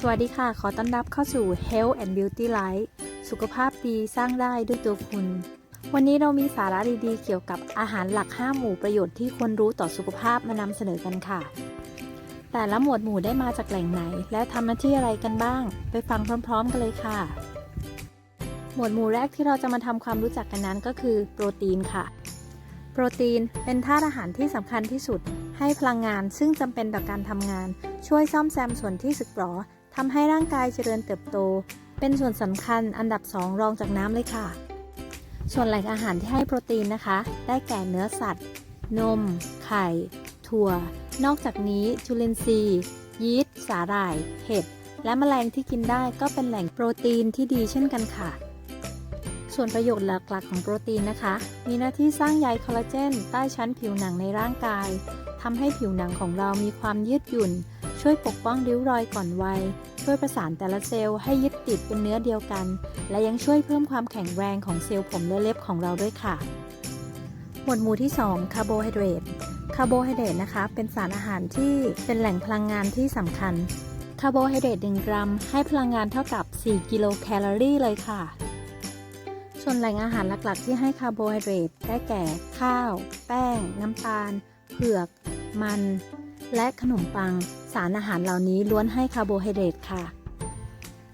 สวัสดีค่ะ ขอต้อนรับเข้าสู่ Health and Beauty Life สุขภาพดีสร้างได้ด้วยตัวคุณ วันนี้เรามีสาระดีๆ เกี่ยวกับอาหารหลัก 5 หมู่ประโยชน์ที่ควรรู้ต่อสุขภาพมานำเสนอกันค่ะ แต่ละหมวดหมู่ได้มาจากแหล่งไหน และทำหน้าที่อะไรกันบ้าง ไปฟังพร้อม ๆ กันเลยค่ะ หมวดหมู่แรกที่เราจะมาทำความรู้จักกันนั้นก็คือโปรตีนค่ะ โปรตีนเป็นธาตุอาหารที่สำคัญที่สุดให้พลังงานซึ่งจำเป็นต่อการทำงาน ช่วยซ่อมแซมส่วนที่สึกหรอ ทำให้ร่างกายเจริญเติบโต เป็นส่วนสำคัญอันดับ 2 รองจากน้ำเลยค่ะ ส่วนแหล่งอาหารที่ให้โปรตีนนะคะ ได้แก่เนื้อสัตว์ นม ไข่ ถั่ว นอกจากนี้จุลินทรีย์ ยีสต์ สาหร่าย เห็ด และแมลงที่กินได้ก็เป็นแหล่งโปรตีนที่ดีเช่นกันค่ะ ส่วนประโยชน์หลักๆ ของโปรตีนนะคะ มีหน้าที่สร้างใยคอลลาเจน ใต้ชั้นผิวหนังในร่างกายทำให้ผิวหนังของเรามีความยืดหยุ่น ช่วยปกป้องริ้วรอยก่อนวัย ช่วยประสานแต่ละเซลล์ให้ยึดติดเป็นเนื้อเดียวกัน และยังช่วยเพิ่มความแข็งแรงของเซลล์ผมและเล็บของเราด้วยค่ะ หมวดหมู่ที่ 2 คาร์โบไฮเดรต คาร์โบไฮเดรตนะคะ เป็นสารอาหารที่เป็นแหล่งพลังงานที่สำคัญ คาร์โบไฮเดรต1กรัม ให้พลังงานเท่ากับ 4 กิโลแคลอรี่เลยค่ะ ส่วนแหล่งอาหารหลักๆ ที่ให้คาร์โบไฮเดรตได้แก่ ข้าว แป้ง น้ำตาล เผือก มัน และขนมปัง สารอาหารเหล่านี้ล้วนให้คาร์โบไฮเดรตค่ะ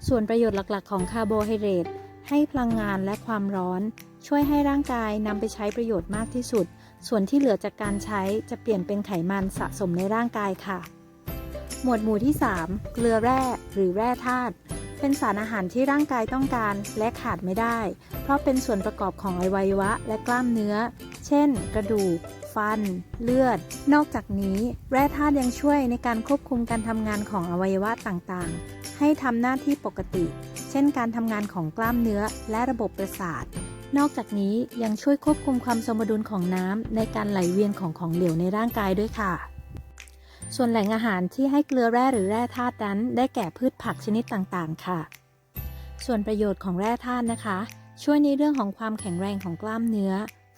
ส่วนประโยชน์หลักๆ ของคาร์โบไฮเดรตให้พลังงานและความร้อน ช่วยให้ร่างกายนำไปใช้ประโยชน์มากที่สุด ส่วนที่เหลือจากการใช้จะเปลี่ยนเป็นไขมันสะสมในร่างกายค่ะ หมวดหมู่ที่ 3 เกลือแร่หรือแร่ธาตุเป็นสารอาหารที่ร่างกายต้องการและขาดไม่ได้ เพราะเป็นส่วนประกอบของอวัยวะและกล้ามเนื้อ เช่น กระดูก ฟัน เลือด นอกจากนี้ แร่ธาตุยังช่วยในการควบคุมการทำงานของอวัยวะต่างๆ ให้ทำหน้าที่ปกติ เช่นการทำงานของกล้ามเนื้อและระบบประสาท นอกจากนี้ยังช่วยควบคุมความสมดุลของน้ำในการไหลเวียนของของเหลวในร่างกายด้วยค่ะ ส่วนแหล่งอาหารที่ให้เกลือแร่หรือแร่ธาตุนั้น ได้แก่พืชผักชนิดต่างๆ ค่ะ ส่วนประโยชน์ของแร่ธาตุนะคะ ช่วยในเรื่องของความแข็งแรงของกล้ามเนื้อ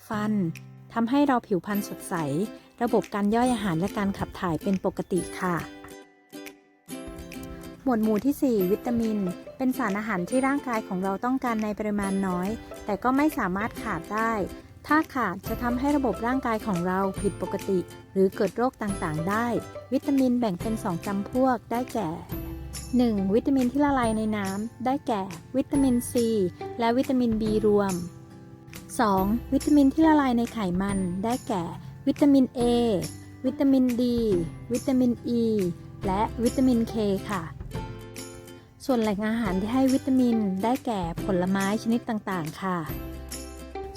ฟัน ทำให้เราผิวพรรณสดใส ระบบการย่อยอาหารและการขับถ่ายเป็นปกติค่ะ หมวดหมู่ที่ 4 วิตามิน เป็นสารอาหารที่ร่างกายของเราต้องการในปริมาณน้อย แต่ก็ไม่สามารถขาดได้ ถ้าขาดจะทำให้ระบบร่างกายของเราผิดปกติ หรือเกิดโรคต่างๆ ได้ วิตามินแบ่งเป็น 2จำพวกได้แก่ 1. วิตามินที่ละลายในน้ำได้แก่ วิตามิน C และวิตามิน B รวม 2. วิตามินที่ละลายในไขมันได้แก่ วิตามิน A วิตามิน D วิตามิน E และวิตามิน K ค่ะ ส่วนแหล่งอาหารที่ให้วิตามินได้แก่ผลไม้ชนิดต่างๆ ค่ะ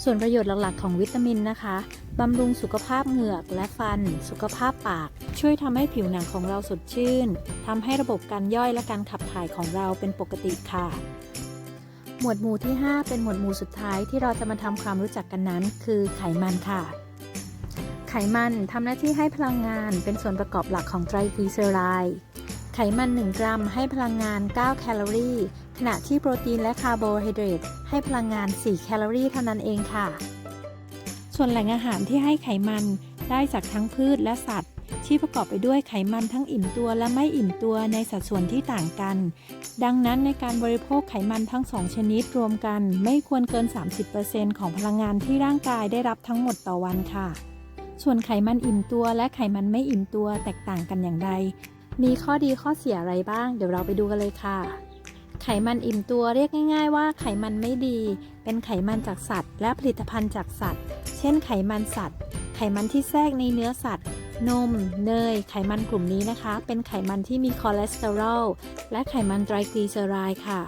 ส่วนประโยชน์หลักๆ ของวิตามินนะคะบำรุงสุขภาพเหงือกและฟัน สุขภาพปาก ช่วยทำให้ผิวหนังของเราสดชื่นทำให้ระบบการย่อยและการขับถ่ายของเราเป็นปกติค่ะ หมวดหมู่ที่ 5 เป็นหมวดหมู่สุดท้ายที่เราจะมาทำความรู้จักกันนั้น คือไขมันค่ะ ไขมันทำหน้าที่ให้พลังงานเป็นส่วนประกอบหลักของไตรกลีเซอไรด์ไขมัน 1 กรัมให้พลังงาน 9 แคลอรี่ ขณะที่โปรตีนและคาร์โบไฮเดรตให้พลังงาน 4 แคลอรี่เท่านั้นเองค่ะ ส่วนแหล่งอาหารที่ให้ไขมันได้จากทั้งพืชและสัตว์ ที่ประกอบไปด้วยไขมันทั้งอิ่มตัวและไม่อิ่มตัวในสัดส่วนที่ต่างกัน ดังนั้นในการบริโภคไขมันทั้งสองชนิดรวมกัน ไม่ควรเกิน 30%ของพลังงานที่ร่างกายได้รับทั้งหมดต่อวันค่ะ ส่วนไขมันอิ่มตัวและไขมันไม่อิ่มตัวแตกต่างกันอย่างไร มีข้อดีข้อเสียอะไรบ้าง เดี๋ยวเราไปดูกันเลยค่ะไขมันอิ่มตัวเรียกง่าย ๆ ว่าไขมันไม่ดี เป็นไขมันจากสัตว์ และผลิตภัณฑ์จากสัตว์ เช่นไขมันสัตว์ ไขมันที่แทรกในเนื้อสัตว์ นม เนย ไขมันกลุ่มนี้นะคะ เป็นไขมันที่มีคอเลสเตอรอลและไขมันไตรกลีเซอไรด์ค่ะ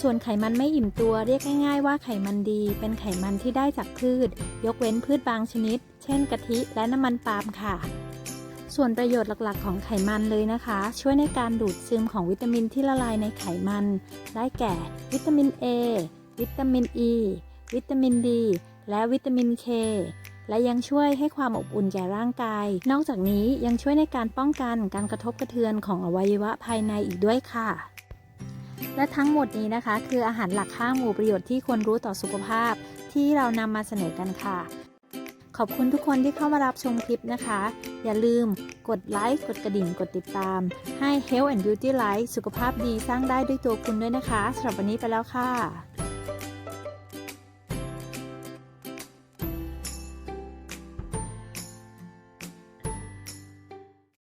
ส่วนไขมันไม่อิ่มตัวเรียกง่ายๆว่าไขมันดี เป็นไขมันที่ได้จากพืช ยกเว้นพืชบางชนิด เช่นกะทิและน้ำมันปาล์มค่ะส่วนประโยชน์หลัก ๆ ของไขมันเลยนะคะ ช่วยในการดูดซึมของวิตามินที่ละลายในไขมัน ได้แก่ วิตามิน A วิตามิน E วิตามิน D และวิตามิน K และยังช่วยให้ความอบอุ่นแก่ร่างกาย นอกจากนี้ยังช่วยในการป้องกันการกระทบกระเทือนของอวัยวะภายในอีกด้วยค่ะ และทั้งหมดนี้นะคะ คืออาหารหลัก5หมู่ประโยชน์ที่ควรรู้ต่อสุขภาพ ที่เรานำมาเสนอกันค่ะ ขอบคุณทุกคนที่เข้ามารับชมคลิปนะคะ อย่าลืมกดไลค์ กดกระดิ่ง กดติดตาม ให้ Health and Beauty Life สุขภาพดีสร้างได้ด้วยตัวคุณด้วยนะคะสำหรับวันนี้ไปแล้วค่ะ